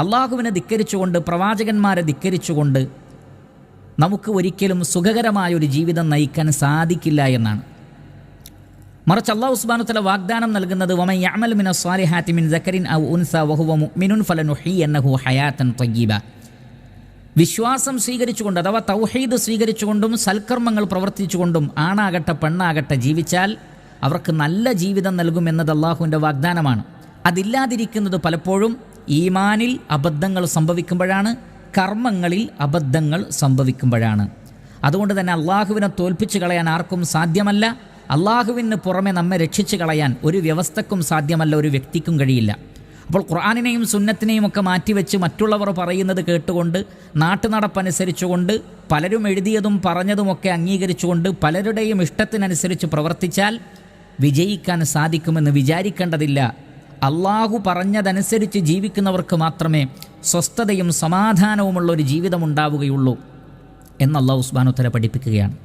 അള്ളാഹുവിനെ ധിക്കരിച്ചുകൊണ്ട് പ്രവാചകന്മാരെ ധിക്കരിച്ചുകൊണ്ട് നമുക്ക് ഒരിക്കലും സുഖകരമായ ഒരു ജീവിതം നയിക്കാൻ സാധിക്കില്ല എന്നാണ്. മറിച്ച് അള്ളാഹു ഉസ്ബാനുത്തല വാഗ്ദാനം നൽകുന്നത് മിന മിൻ ഔ ഉൻസ വിശ്വാസം സ്വീകരിച്ചുകൊണ്ട് അഥവാ തൗഹീദ് സ്വീകരിച്ചുകൊണ്ടും സൽക്കർമ്മങ്ങൾ പ്രവർത്തിച്ചുകൊണ്ടും ആണാകട്ടെ പെണ്ണാകട്ടെ ജീവിച്ചാൽ അവർക്ക് നല്ല ജീവിതം നൽകുമെന്നത് അള്ളാഹുവിന്റെ വാഗ്ദാനമാണ്. അതില്ലാതിരിക്കുന്നത് പലപ്പോഴും ഈമാനിൽ അബദ്ധങ്ങൾ സംഭവിക്കുമ്പോഴാണ് കർമ്മങ്ങളിൽ അബദ്ധങ്ങൾ സംഭവിക്കുമ്പോഴാണ്. അതുകൊണ്ട് തന്നെ അള്ളാഹുവിനെ തോൽപ്പിച്ച് കളയാൻ ആർക്കും സാധ്യമല്ല. അള്ളാഹുവിന് പുറമെ നമ്മെ രക്ഷിച്ചു കളയാൻ ഒരു വ്യവസ്ഥക്കും സാധ്യമല്ല ഒരു വ്യക്തിക്കും കഴിയില്ല. അപ്പോൾ ഖുർആാനിനെയും സുന്നത്തിനെയും ഒക്കെ മാറ്റിവെച്ച് മറ്റുള്ളവർ പറയുന്നത് കേട്ടുകൊണ്ട് നാട്ടുനടപ്പനുസരിച്ചുകൊണ്ട് പലരും എഴുതിയതും പറഞ്ഞതുമൊക്കെ അംഗീകരിച്ചുകൊണ്ട് പലരുടെയും ഇഷ്ടത്തിനനുസരിച്ച് പ്രവർത്തിച്ചാൽ വിജയിക്കാൻ സാധിക്കുമെന്ന് വിചാരിക്കേണ്ടതില്ല. അള്ളാഹു പറഞ്ഞതനുസരിച്ച് ജീവിക്കുന്നവർക്ക് മാത്രമേ സ്വസ്ഥതയും സമാധാനവുമുള്ള ഒരു ജീവിതം ഉണ്ടാവുകയുള്ളൂ എന്ന് അള്ളാഹു ഉസ്ബാനുത്തല പഠിപ്പിക്കുകയാണ്.